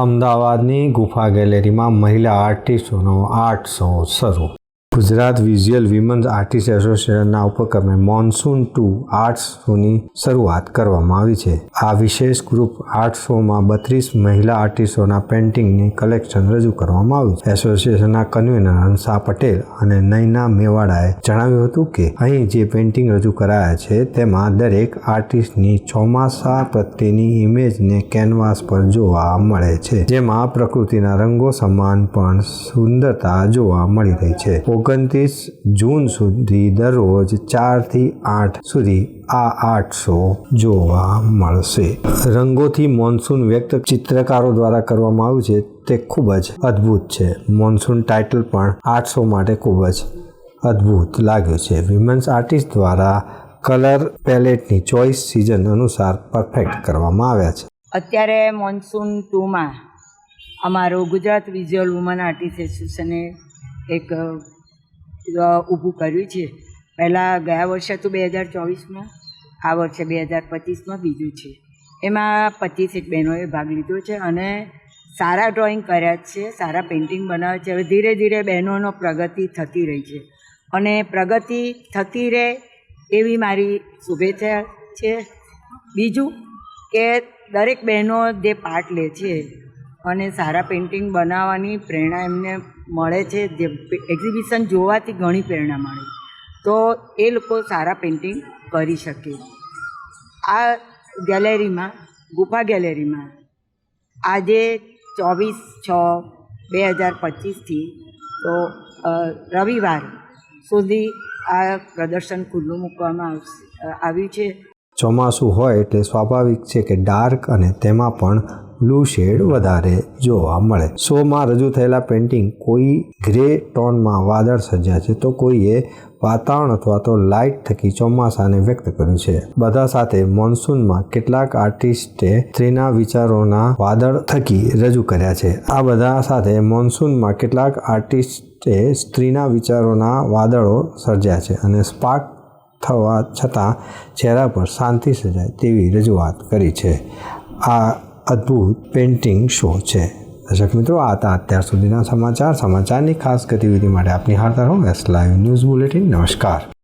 અમદાવાદની ગુફા ગેલેરીમાં મહિલા આર્ટિસ્ટોનો આર્ટ શો શરૂ ગુજરાત વિઝ્યુઅલ વિમન્સ આર્ટિસ્ટ એસોસિએશનના ઉપક્રમે મોન્સૂન ટુ આર્ટ શોની શરૂઆત કરવામાં આવી છે. આ વિશેષ ગ્રુપ આર્ટ શોમાં બત્રીસ મહિલા આર્ટિસ્ટોના પેઇન્ટિંગની કલેક્શન રજૂ કરવામાં આવ્યું છે. એસોસિએશનના કન્વીનર હંસા પટેલ અને નૈના મેવાડાએ જણાવ્યું હતું કે, અહીં જે પેઇન્ટિંગ રજૂ કરાયા છે તેમાં દરેક આર્ટિસ્ટની ચોમાસા પ્રત્યેની ઇમેજને કેનવાસ પર જોવા મળે છે. જેમાં પ્રકૃતિના રંગો સમાન પણ સુંદરતા જોવા મળી રહી છે. ઓગણત્રીસ જૂન સુધી દરરોજ ચારથી આઠ સુધી આ શો જોવા મળશે. રંગોથી મોન્સૂન વ્યક્ત ચિત્રકારો દ્વારા કરવામાં આવ્યું છે. તે ખૂબ જ અદ્ભુત છે. મોન્સૂન ટાઇટલ પણ શો માટે ખૂબ જ અદ્ભુત લાગ્યું છે. વિમેન્સ આર્ટિસ્ટ દ્વારા કલર પેલેટની ચોઇસ સિઝન અનુસાર પરફેક્ટ કરવામાં આવ્યા છે. અત્યારે મોન્સૂન ટુમાં અમારો ગુજરાત વિઝ્યુઅલ વુમન આર્ટિસ્ટ એસોસિએશને એક ઊભું કર્યું છે. પહેલાં ગયા વર્ષે તો બે હજાર ચોવીસમાં, આ વર્ષે બે હજાર પચીસમાં બીજું છે. એમાં પચીસેક બહેનોએ ભાગ લીધો છે અને સારા ડ્રોઈંગ કર્યા છે, સારા પેઇન્ટિંગ બનાવે છે. હવે ધીરે ધીરે બહેનોનો પ્રગતિ થતી રહી છે. અને પ્રગતિ થતી રહે એવી મારી શુભેચ્છા છે. બીજું કે દરેક બહેનો જે પાર્ટ લે છે અને સારા પેઇન્ટિંગ બનાવવાની પ્રેરણા એમને મળે છે જે એક્ઝિબિશન જોવાથી ઘણી પ્રેરણા મળે. તો એ લોકો સારા પેઇન્ટિંગ કરી શકે. આ ગેલેરીમાં ગુફા ગેલેરીમાં આજે ચોવીસ છ બે હજાર પચીસથી તો રવિવાર સુધી આ પ્રદર્શન ખુલ્લું મૂકવામાં આવશે આવ્યું છે. ચોમાસું હોય એટલે સ્વાભાવિક છે કે ડાર્ક અને તેમાં પણ બ્લુ શેડ વધારે જોવા મળે. શોમાં રજૂ થયેલા પેઇન્ટિંગ કોઈ ગ્રે ટોનમાં વાદળ સર્જ્યા છે તો કોઈએ વાતાવરણ અથવા તો લાઇટ થકી ચોમાસાને વ્યક્ત કર્યું છે. બધા સાથે મોન્સૂનમાં કેટલાક આર્ટિસ્ટે સ્ત્રીના વિચારોના વાદળ થકી રજૂ કર્યા છે. આ બધા સાથે મોન્સૂનમાં કેટલાક આર્ટિસ્ટે સ્ત્રીના વિચારોના વાદળો સર્જ્યા છે અને સ્પાર્ક થવા છતાં ચહેરા પર શાંતિ સજાય તેવી રજૂઆત કરી છે. આ અદ્ભુત પેઇન્ટિંગ શો છે. દર્શક મિત્રો, આ હતા અત્યાર સુધીના સમાચાર. સમાચારની ખાસ ગતિવિધિ માટે આપની હાજર રહો એસ લાઈવ ન્યૂઝ બુલેટિન નમસ્કાર.